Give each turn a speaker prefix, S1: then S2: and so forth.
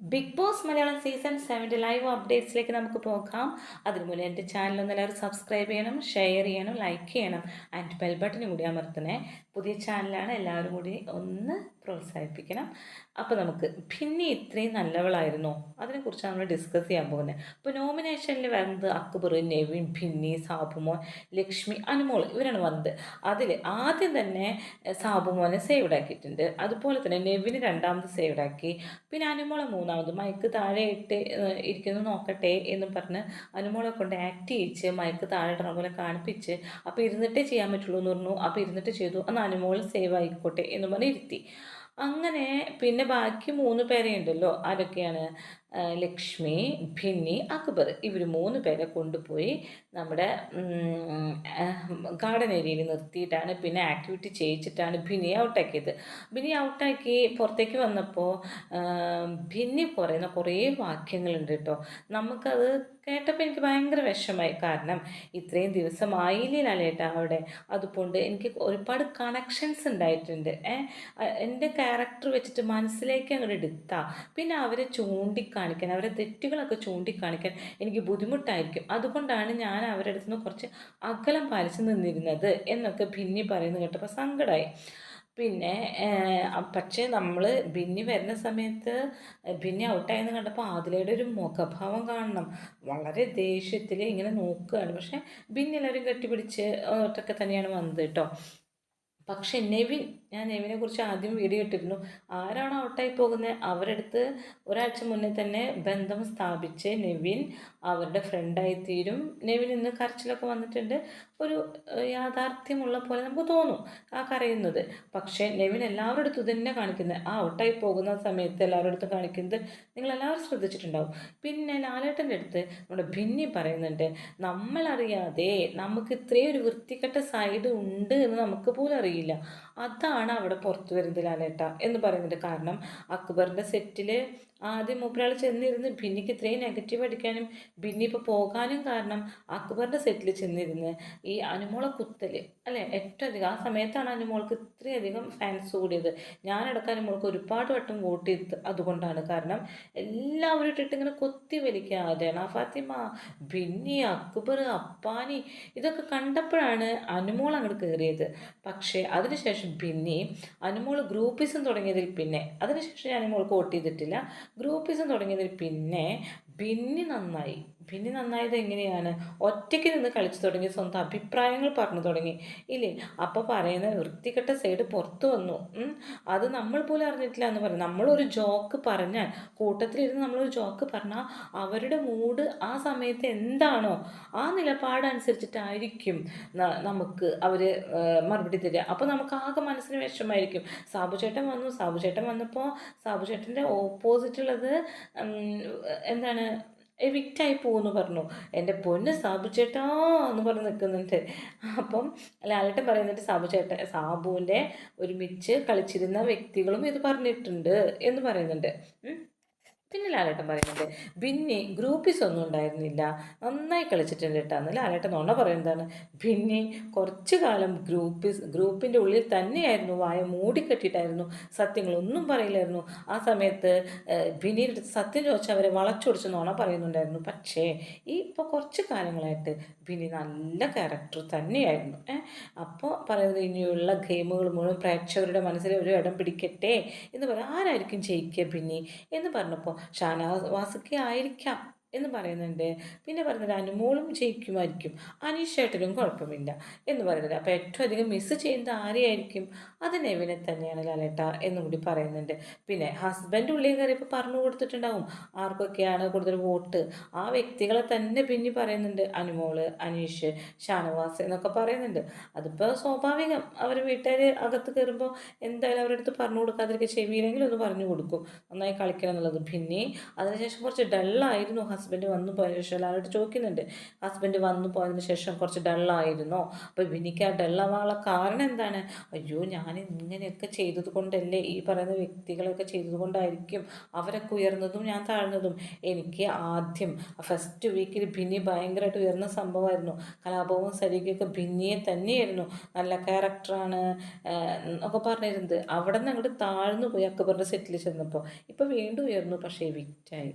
S1: Big Boss Malayalam season സെവന്റെ live അപ്ഡേറ്റ്സിലേക്ക് നമുക്ക് പോകാം. അതിനു മുന്നേ എന്റെ ചാനൽ ഒന്ന് എല്ലാവരും സബ്സ്ക്രൈബ് ചെയ്യണം ഷെയർ ചെയ്യണം ലൈക്ക് ചെയ്യണം ആൻഡ് ബെൽ ബട്ടൺ കൂടി അമർത്തണേ. പുതിയ ചാനലാണ് എല്ലാവരും കൂടി ഒന്ന് പ്രോത്സാഹിപ്പിക്കണം. അപ്പോൾ നമുക്ക് പിന്നെ ഇത്രയും നല്ലവളായിരുന്നോ. അതിനെക്കുറിച്ചാണ് നമ്മൾ ഡിസ്കസ് ചെയ്യാൻ പോകുന്നത്. അപ്പോൾ നോമിനേഷനിൽ വരുന്നത് അക്ബർ നെവിൻ ഭിന്നി സാബുമോൻ ലക്ഷ്മി അനുമോൾ ഇവരാണ് വന്നത്. അതിൽ ആദ്യം തന്നെ സാബുമോനെ സേവ്ഡ് ആക്കിയിട്ടുണ്ട് അതുപോലെ തന്നെ നെവിന് രണ്ടാമത് സേവ്ഡ് ആക്കി പിന്നെ അനുമോളെ മൂന്നാമത് മയക്ക് താഴെ ഇട്ട് ഇരിക്കുന്നു നോക്കട്ടെ എന്ന് പറഞ്ഞ് അനുമോളെ കൊണ്ട് ആക്ട് ചെയ്യിച്ച് മയക്ക് താഴെ ഇടണ പോലെ കാണിപ്പിച്ച് അപ്പോൾ ഇരുന്നിട്ടേ ചെയ്യാൻ പറ്റുള്ളൂ എന്ന് പറഞ്ഞു. അപ്പോൾ ഇരുന്നിട്ട് ചെയ്തു. അന്ന് അനുമോൾ സേവ് ആയിക്കോട്ടെ എന്ന് പറഞ്ഞ് ഇരുത്തി. അങ്ങനെ പിന്നെ ബാക്കി മൂന്ന് പേരെ ഉണ്ടല്ലോ. ആരൊക്കെയാണ്? ലക്ഷ്മി ഭിന്നി അക്ബർ ഇവർ മൂന്ന് പേരെ കൊണ്ടുപോയി നമ്മുടെ ഗാർഡൻ ഏരിയയിൽ നിർത്തിയിട്ടാണ്. പിന്നെ ആക്ടിവിറ്റി ചെയ്യിച്ചിട്ടാണ് ഭിന്നി ഔട്ടാക്കിയത് ഭിന്നി ഔട്ടാക്കി പുറത്തേക്ക് വന്നപ്പോൾ ഭിന്നി പറയുന്ന കുറേ വാക്യങ്ങളുണ്ട് കേട്ടോ. നമുക്കത് കേട്ടപ്പോൾ എനിക്ക് ഭയങ്കര വിഷമായി കാരണം ഇത്രയും ദിവസം ആയില്ലേ ലാലേട്ട അവിടെ. അതുകൊണ്ട് എനിക്ക് ഒരുപാട് കണക്ഷൻസ് ഉണ്ടായിട്ടുണ്ട്. എന്റെ ക്യാരക്ടർ വെച്ചിട്ട് മനസ്സിലേക്ക് അങ്ങോട്ട് എടുത്താൽ പിന്നെ അവരെ ചൂണ്ടിക്കാണിക്കാൻ അവരെ തെറ്റുകളൊക്കെ ചൂണ്ടിക്കാണിക്കാൻ എനിക്ക് ബുദ്ധിമുട്ടായിരിക്കും. അതുകൊണ്ടാണ് ഞാൻ അവരുടെ അടുത്ത് നിന്ന് കുറച്ച് അകലം പാലിച്ച് നിന്നിരുന്നത് എന്നൊക്കെ ഭിന്നി പറയുന്നത് കേട്ടപ്പോൾ സങ്കടമായി പിന്നെ പക്ഷേ നമ്മൾ ബിന്നി വരുന്ന സമയത്ത് ബിന്നി ഔട്ടായെന്ന് കണ്ടപ്പോൾ ആദിലയുടെ ഒരു മുഖഭാവം കാണണം. വളരെ ദേഷ്യത്തിൽ ഇങ്ങനെ നോക്കുകയാണ്. പക്ഷേ ബിന്നി എല്ലാവരും കെട്ടിപ്പിടിച്ച് ഒറ്റൊക്കെ തന്നെയാണ് വന്നത് കേട്ടോ. പക്ഷെ നെവിൻ ഞാൻ നെവിനെ കുറിച്ച് ആദ്യം വീഡിയോ ഇട്ടിരുന്നു. ആരാണ് ഔട്ടായി പോകുന്നത് അവരടുത്ത് ഒരാഴ്ച മുന്നേ തന്നെ ബന്ധം സ്ഥാപിച്ച് നെവിൻ. അവരുടെ ഫ്രണ്ടായി തീരും നെവിൻ ഇന്ന് കരച്ചിലൊക്കെ വന്നിട്ടുണ്ട്. ഒരു യാഥാർത്ഥ്യമുള്ള പോലെ നമുക്ക് തോന്നും ആ കരയുന്നത്. പക്ഷേ നെവിൻ എല്ലാവരുടെ അടുത്തും തന്നെ കാണിക്കുന്നത് ആ ഔട്ടായി പോകുന്ന സമയത്ത് എല്ലാവരുടെ അടുത്തും കാണിക്കുന്നത് നിങ്ങൾ എല്ലാവരും ശ്രദ്ധിച്ചിട്ടുണ്ടാവും. പിന്നെ ലാലേട്ടന്റെ അടുത്ത് നമ്മുടെ ഭിന്നി പറയുന്നുണ്ട് നമ്മളറിയാതെ നമുക്ക് ഇത്രയും ഒരു വൃത്തികെട്ട സൈഡ് ഉണ്ട് എന്ന് നമുക്ക് പോലും അറിയില്ല. അതാണ് അവിടെ പുറത്തു വരുന്നത് എന്ന് പറയുന്നത്. കാരണം അക്ബറിന്റെ സെറ്റിൽ ആദ്യം മൂപ്പരാൾ ചെന്നിരുന്ന് ഭിന്നിക്ക് ഇത്രയും നെഗറ്റീവ് അടിക്കാനും ഭിന്നി ഇപ്പോൾ പോകാനും കാരണം അക്ബറിന്റെ സെറ്റിൽ ചെന്നിരുന്ന്. ഈ അനുമോളെ കുത്തൽ അല്ലേ? ഏറ്റവും അധികം ആ സമയത്താണ് അനുമോൾക്ക് ഇത്രയധികം ഫാൻസ് കൂടിയത്. ഞാനടക്കം അനുമോൾക്ക് ഒരുപാട് വട്ടം വോട്ട് ചെയ്ത് അതുകൊണ്ടാണ് കാരണം എല്ലാവരും ഇട്ടിട്ട് ഇങ്ങനെ കൊത്തി വലിക്കുക. ആ ഫാത്തിമ ഭിന്നി അക്ബർ അപ്പാനി ഇതൊക്കെ കണ്ടപ്പോഴാണ് അനുമോൾ അങ്ങോട്ട് കയറിയത് പക്ഷേ അതിനുശേഷം ഭിന്നി അനുമോൾ ഗ്രൂപ്പിസം തുടങ്ങിയതിൽ പിന്നെ അതിനുശേഷം ഞാൻ അനുമോൾക്ക് വോട്ട് ചെയ്തിട്ടില്ല. ഗ്രൂപ്പിസം തുടങ്ങിയതിൽ പിന്നെ ഭിന്നി നന്നായി. ഭിന്നി നന്നായത് എങ്ങനെയാണ്? ഒറ്റയ്ക്ക് നിന്ന് കളിച്ചു തുടങ്ങി സ്വന്തം അഭിപ്രായങ്ങൾ പറഞ്ഞു തുടങ്ങി. ഇല്ലേ? അപ്പോൾ പറയുന്ന വൃത്തികെട്ട സൈഡ് പുറത്തു വന്നു. അത് നമ്മൾ പോലും അറിഞ്ഞിട്ടില്ല എന്ന് പറയും. നമ്മളൊരു ജോക്ക് പറഞ്ഞാൽ കൂട്ടത്തിലിരുന്ന് നമ്മളൊരു ജോക്ക് പറഞ്ഞാൽ അവരുടെ മൂഡ് ആ സമയത്ത് എന്താണോ ആ നിലപാടനുസരിച്ചിട്ടായിരിക്കും നമുക്ക് അവർ മറുപടി തരിക. അപ്പോൾ നമുക്ക് ആകെ മനസ്സിന് വിഷമായിരിക്കും സാബുചേട്ടൻ വന്നു സാബുചേട്ടൻ വന്നപ്പോൾ സാബുചേട്ടന്റെ ഓപ്പോസിറ്റുള്ളത് എന്താണ് എവിക്റ്റായി പോകുമെന്ന് പറഞ്ഞു. എന്റെ പൊന്ന് സാബു ചേട്ടാ എന്ന് പറഞ്ഞ് നിൽക്കുന്നുണ്ട് അപ്പം ലാലേട്ടൻ പറയുന്നുണ്ട് സാബു ചേട്ടൻ സാബുവിന്റെ ഒരുമിച്ച് കളിച്ചിരുന്ന വ്യക്തികളും ഇത് പറഞ്ഞിട്ടുണ്ട് എന്ന് പറയുന്നുണ്ട്. പിന്നെ ലാലേട്ടൻ പറയുന്നുണ്ട് ബിന്നി ഗ്രൂപ്പീസ് ഒന്നും ഉണ്ടായിരുന്നില്ല. നന്നായി കളിച്ചിട്ടുണ്ട് കേട്ടാന്ന് ലാലേട്ടൻ നുണ പറയുന്നതാണ് ബിന്നി കുറച്ച് കാലം ഗ്രൂപ്പീസ് ഗ്രൂപ്പിന്റെ ഉള്ളിൽ തന്നെയായിരുന്നു. വായ മൂടിക്കെട്ടിയിട്ടായിരുന്നു സത്യങ്ങളൊന്നും പറയില്ലായിരുന്നു. ആ സമയത്ത് ബിന്നിയുടെ സത്യം ചോദിച്ചാൽ അവരെ വളച്ചൊടിച്ച് നുണ പറയുന്നുണ്ടായിരുന്നു. പക്ഷേ ഈ ഇപ്പോൾ കുറച്ച് കാലങ്ങളായിട്ട് ബിന്നി നല്ല ക്യാരക്ടർ തന്നെയായിരുന്നു. അപ്പോൾ പറയുന്നത് ഇനിയുള്ള ഗെയിമുകൾ മുഴുവൻ പ്രേക്ഷകരുടെ മനസ്സിൽ ഒരു ഇടം പിടിക്കട്ടെ എന്ന് പറയാം. ആരായിരിക്കും ജയിക്കുക ബിന്നി? എന്ന് പറഞ്ഞപ്പോൾ ഷാനവാസൊക്കെ ആയിരിക്കാം. എന്ന് പറയുന്നുണ്ട്. പിന്നെ പറയുന്നത് അനുമോളും ജയിക്കുമായിരിക്കും. അനീഷേട്ടനും കുഴപ്പമില്ല. എന്ന് പറയുന്നത് അപ്പോൾ ഏറ്റവും അധികം മിസ് ചെയ്യുന്നത് ആരെയായിരിക്കും? അത് നെവിനെ തന്നെയാണ് ലാലേട്ട എന്നും കൂടി പറയുന്നുണ്ട്. പിന്നെ ഹസ്ബൻഡ് ഉള്ളിൽ കയറിയപ്പോൾ പറഞ്ഞു കൊടുത്തിട്ടുണ്ടാവും. ആർക്കൊക്കെയാണ് കൂടുതൽ വോട്ട്? ആ വ്യക്തികളെ തന്നെ പിന്നെ പറയുന്നുണ്ട് അനുമോൾ അനീഷ് ഷാനവാസ് എന്നൊക്കെ പറയുന്നുണ്ട്. അതിപ്പോൾ സ്വാഭാവികം. അവർ വീട്ടുകാർ അകത്ത് കയറുമ്പോൾ എന്തായാലും അവരുടെ അടുത്ത് പറഞ്ഞു കൊടുക്കാതിരിക്കുക ചെവിയിലെങ്കിലും ഒന്ന് പറഞ്ഞു കൊടുക്കും. നന്നായി കളിക്കണം എന്നുള്ളത്. പിന്നെ അതിനുശേഷം കുറച്ച് ഡള്ളായിരുന്നു ഹസ്ബൻഡ് വന്നു പോയതിനു ശേഷം എല്ലാവരോട് ചോദിക്കുന്നുണ്ട്. ഹസ്ബൻഡ് വന്നു പോയതിനു ശേഷം കുറച്ച് ഡള്ളായിരുന്നോ അപ്പോൾ ബിനിക്ക് ആ ഡള്ളാവാനുള്ള കാരണം എന്താണ്? അയ്യോ ഞാൻ ഇങ്ങനെയൊക്കെ ചെയ്തത് കൊണ്ടല്ലേ ഈ പറയുന്ന വ്യക്തികളൊക്കെ ചെയ്തത് കൊണ്ടായിരിക്കും അവരൊക്കെ ഉയർന്നതും ഞാൻ താഴ്ന്നതും. എനിക്ക് ആദ്യം ഫസ്റ്റ് വീക്കിൽ ഭിന്നി ഭയങ്കരമായിട്ട് ഉയർന്ന സംഭവമായിരുന്നു. കലാപവും സരികയൊക്കെ ഭിന്നിയെ തന്നെയായിരുന്നു. നല്ല ക്യാരക്ടറാണ് ഒക്കെ പറഞ്ഞിരുന്നത്. അവിടെ നിന്ന് അങ്ങോട്ട് താഴ്ന്നു പോയി അക്ബറിന്റെ സെറ്റിൽ ചെന്നപ്പോൾ ഇപ്പോൾ വീണ്ടും ഉയർന്നു പക്ഷേ വിക്റ്റായി